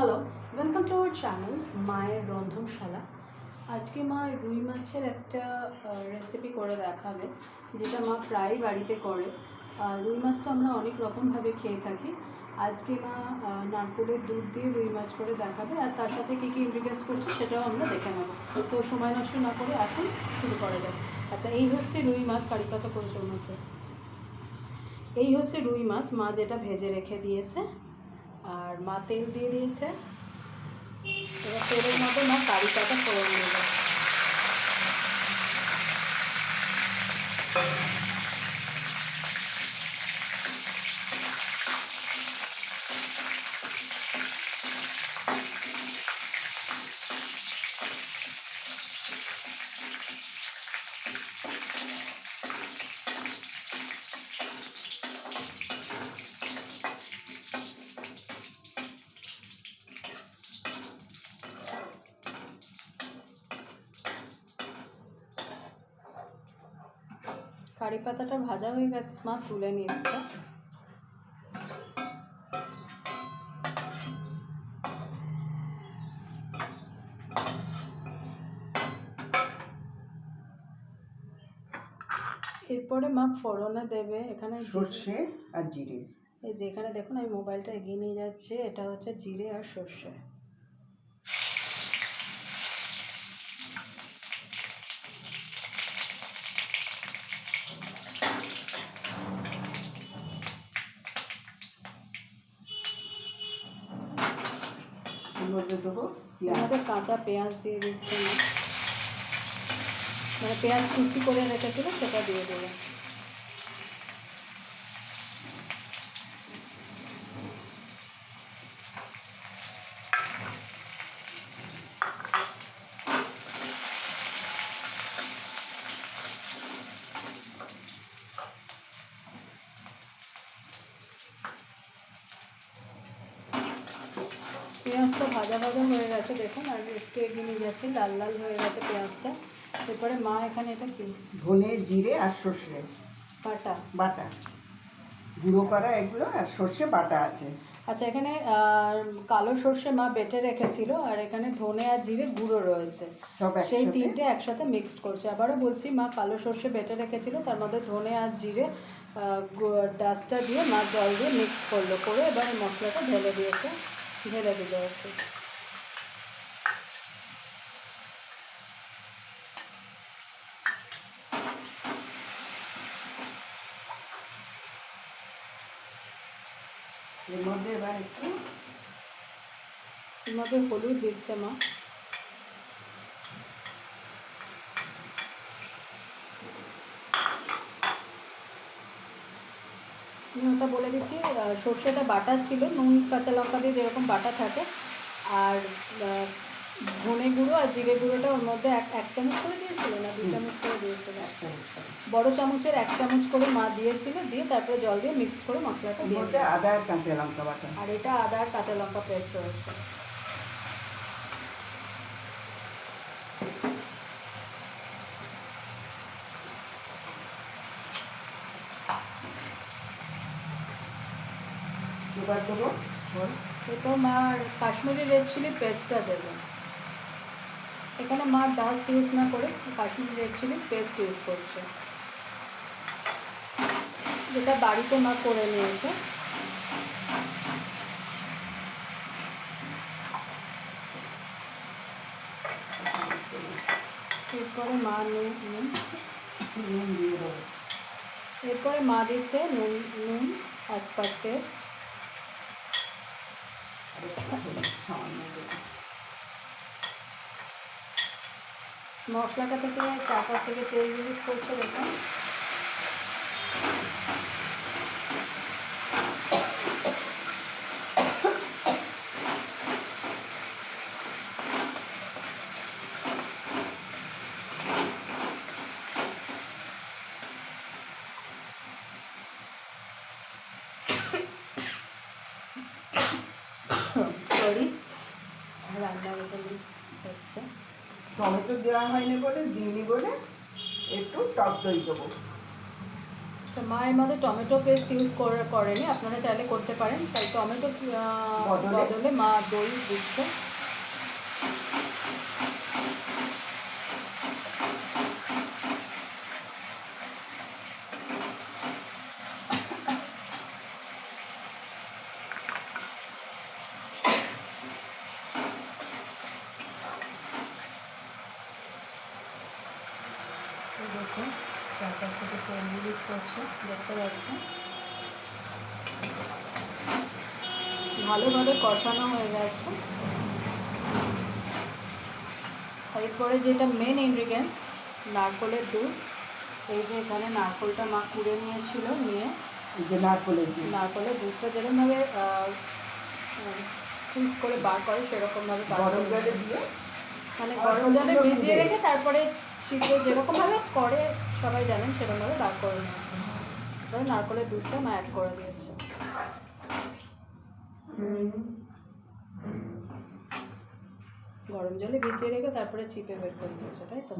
Hello welcome to our channel মায়ের রন্ধনশালা আজকে মা রুই মাছের একটা রেসিপি করে দেখাবে যেটা মা প্রায়ই বাড়িতে করে। রুই মাছ তো আমরা অনেক রকমভাবে খেয়ে থাকি। আজকে মা আহ, দুধ দিয়ে রুই মাছ করে দেখাবে আর তার সাথে কী কী ইনগ্রিডিয়েন্টস করছে সেটাও আমরা দেখে নেব। তো সময় নষ্ট না করে এখন শুরু করা যাক। আচ্ছা এই হচ্ছে রুই মাছ কারিপাতা মধ্যে এই হচ্ছে রুই মাছ মা যেটা ভেজে রেখে দিয়েছে। আর মা তেল দিয়ে দিয়েছে। এবার তেলের মধ্যে মা কারি পাতা ফোড়ন দেবে। কারি পাতাটা ভাজা হয়ে গেছে মা তুলে নিচ্ছে। এরপরে মা ফোড়নে দেবে এখানে সর্ষে আর জিরে। এই যে এখানে দেখুন আমি মোবাইলটা এগিয়ে নিয়ে যাচ্ছে এটা হচ্ছে জিরে আর সর্ষে। এর মধ্যে দেবো এর পেঁয়াজ মধ্যে কাঁচা পেঁয়াজ দিয়ে দিচ্ছে না মানে পেঁয়াজ কুচি করে রেখেছিল সেটা দিয়ে দেবে পেঁয়াজটা ভাজা ভাজা হয়ে গেছে দেখুন আর একটু এগিয়ে যাচ্ছি লাল লাল হয়ে গেছে পেঁয়াজটা। এরপরে মা এখানে এটা কি? ধনে জিরে আর সর্ষে। বাটা। বাটা। গুঁড়ো করা এগুলো আর সর্ষে বাটা আছে। আচ্ছা এখানে কালো সর্ষে মা বেটে রেখেছিল আর এখানে ধনে আর জিরে গুঁড়ো রয়েছে। সেই তিনটে একসাথে মিক্সড করছে। আবারও বলছি মা কালো সর্ষে বেটে রেখেছিল তার মধ্যে ধনে আর জিরে ডাস্টটা দিয়ে মা জল দিয়ে মিক্স করল করে এবার মশলাটা ঢেলে দিয়েছে। ঢেলে দিল হচ্ছে এর মধ্যে এবার একটু মধ্যে হলুদ দিচ্ছে মা। আমি ওটা বলে দিচ্ছি সর্ষেটা বাটা ছিল নুন কাঁচা লঙ্কা দিয়ে যেরকম বাটা থাকে আর ধনে গুঁড়ো আর জিরে গুঁড়োটা ওর মধ্যে এক এক চামচ করে দিয়েছিল না দু চামচ করে দিয়েছিল। একটা চামচ বড় চামচের এক চামচ করে মা দিয়েছিল দিয়ে তারপরে জল দিয়ে মিক্স করে মশলাটা দিয়ে আদা আর কাঁচা লঙ্কা বাটা। আর এটা আদা আর কাঁচা লঙ্কা পেস্ট রয়েছে এবার দেবো ওর এরপর মা কাশ্মীরি রেড চিলি পেস্টটা দেবেন এখানে মা ডাস্ট ইউজ না করে Kashmiri red chilli paste use করছে। যেটা বাড়িতে মা করে নিয়েছে। এরপরে মা নুন নুন। দিয়ে দেবো এরপরে মা দিচ্ছে নুন নুন অ্যাজ পার টেস্ট আর একটু হলুদ সামান্য দেবো মশলাটা থেকে চাপা থেকে তেল ইউজ করছে দেখুন টমেটো দেওয়া হয়নি বলে দিইনি বলে একটু টক দই দেবো। তো আচ্ছা মা এর মধ্যে টমেটো পেস্ট ইউজ করে করেনি। আপনারা চাইলে করতে পারেন। তাই টমেটো বদলে? বদলে মা দই দিচ্ছে এই দেখুন চারপাশ থেকে তেল রিলিজ করছে দেখতে পাচ্ছেন। ভালোভাবে কষানো হয়ে গেছে। এরপরে যেটা মেন ইনগ্রিডিয়েন্ট নারকলের দুধ। এই যে এখানে নারকলটা মা কুড়ে নিয়েছিল নিয়ে এই যে নারকলের দুধ। নারকলের দুধটা যেরকমভাবে কুইজ করে বার করে সেরকমভাবে গরম জলে দিয়ে? মানে গরম জলে ভিজিয়ে রেখে তারপরে শীতে যেরকমভাবে করে সবাই জানেন সেরকমভাবে বার করে নেওয়া এবার নারকলের দুধটা মা অ্যাড করে দিয়েছে। গরম জলে ভিজিয়ে রেখে তারপরে চিপে বের করে দিয়েছে তাই তো?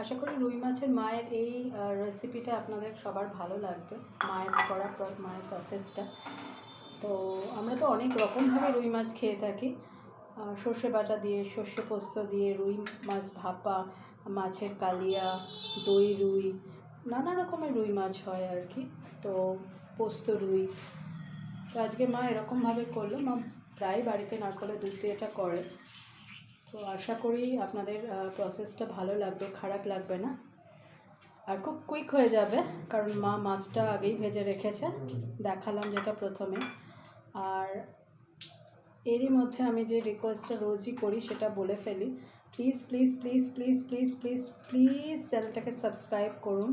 আশা করি রুই মাছের মায়ের এই রেসিপিটা আপনাদের সবার ভালো লাগবে। মায়ের করার পর মায়ের প্রসেসটা তো আমরা তো অনেক রকমভাবে রুই মাছ খেয়ে থাকি। সর্ষে বাটা দিয়ে, সর্ষে পোস্ত দিয়ে, রুই মাছ ভাপা, মাছের কালিয়া, দই রুই, নানা রকমের রুই মাছ হয় আর কি। তো পোস্ত রুই। তো আজকে মা এরকমভাবে করল। মা প্রায় বাড়িতে নারকলের দুধ দিয়ে এটা করে। তো আশা করি আপনাদের প্রসেসটা ভালো লাগবে, খারাপ লাগবে না। আর খুব কুইক হয়ে যাবে, কারণ মা মাছটা আগেই ভেজে রেখেছে। দেখালাম যেটা প্রথমে। আর এরই মধ্যে আমি যে রিকোয়েস্টটা রোজই করি সেটা বলে ফেলি। Please please please please please please please চ্যানেলটাকে সাবস্ক্রাইব করুন।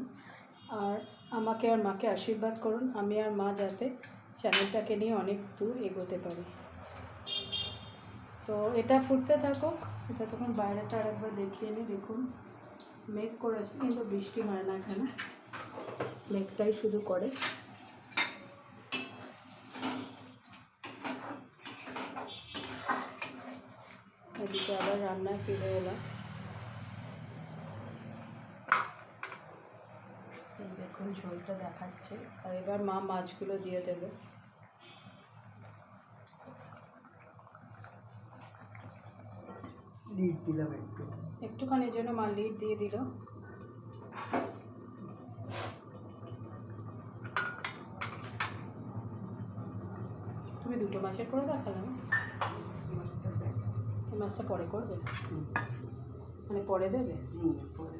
আর আমাকে আর মাকে আশীর্বাদ করুন। আমি আর মা যাতে চ্যানেলটাকে নিয়ে অনেক দূর এগোতে পারি। তো এটা ফুটতে থাকুক। এটা তখন বাইরেটা আরেকবার দেখিয়ে নিই, দেখুন। মেঘ করেছে, কিন্তু বৃষ্টি হয় না এখানে। মেঘটাই শুধু করে। এদিকে আবার রান্নায় ফিরে এলাম। এই দেখুন ঝোলটা দেখাচ্ছে। আর এবার মা মাছগুলো দিয়ে দেবে। লিড দিলাম একটু। একটুখানি জন্য মা লিড দিয়ে দিল। তুমি দুটো মাছের করে দেখালাম মাছটা পরে করবে? মানে পরে দেবে? হুম, পরে।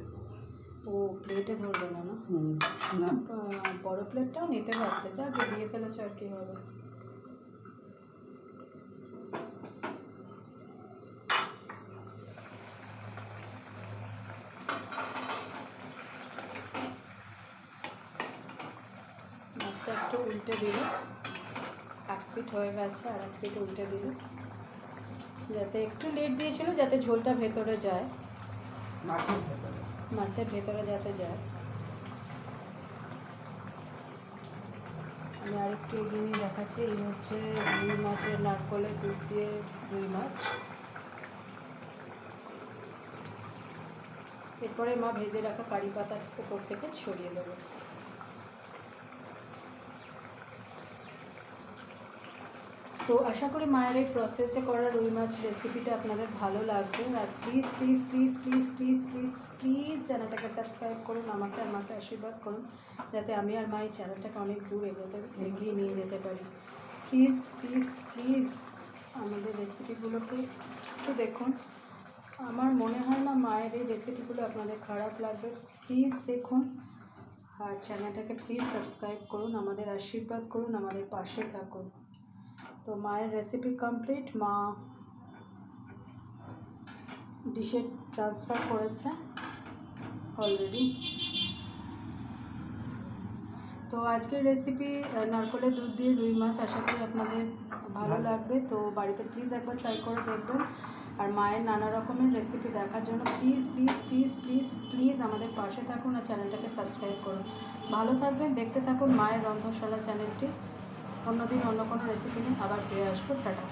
ও প্লেটে ধরবে না না? হুম, না, আহ, বড় প্লেটটাও নিতে পারতে যা দিয়ে ফেলেছ আর কি হবে। মাছটা একটু উল্টে দিল। এক পিঠ হয়ে গেছে আর এক পিঠ উল্টে দিল। যাতে একটু লেট দিয়েছিল যাতে ঝোলটা ভেতরে যায়। মাছের ভেতরে। যাতে যায়। আমি আরেকটু এগিয়ে নিয়ে দেখাচ্ছি এই হচ্ছে রুই মাছের নারকলের দুধ দিয়ে রুই মাছ। এরপরে মা ভেজে রাখা কারি পাতা উপর থেকে ছড়িয়ে দেবো। তো আশা করি মায়ের এই প্রসেসে করা রুই মাছ রেসিপিটা আপনাদের ভালো লাগবে। আর please please please please please please please চ্যানেলটাকে সাবস্ক্রাইব করুন, আমাকে আর মাকে আশীর্বাদ করুন, যাতে আমি আর মা এই চ্যানেলটাকে অনেক দূর এগোতে, এগিয়ে নিয়ে যেতে পারি। প্লিজ প্লিজ প্লিজ আমাদের রেসিপিগুলোকে একটু দেখুন। আমার মনে হয় না মায়ের এই রেসিপিগুলো আপনাদের খারাপ লাগবে। প্লিজ দেখুন। আর চ্যানেলটাকে প্লিজ সাবস্ক্রাইব করুন, আমাদের আশীর্বাদ করুন, আমাদের পাশে থাকুন। তো মায়ের রেসিপি কমপ্লিট মা ডিশে ট্রান্সফার করেছে অলরেডি তো আজকের রেসিপি নারকলের দুধ দিয়ে রুই মাছ আশা করি আপনাদের ভালো ভালো। লাগবে। তো বাড়িতে প্লিজ একবার ট্রাই করে দেখবেন। আর মায়ের নানা রকমের রেসিপি দেখার জন্য please please please please please আমাদের পাশে থাকুন আর চ্যানেলটাকে সাবস্ক্রাইব করুন। ভালো থাকবেন দেখতে থাকুন মায়ের রন্ধনশালা চ্যানেলটি অন্যদিন অন্য কোনো রেসিপি নিয়ে আবার ফিরে আসব। টাটা।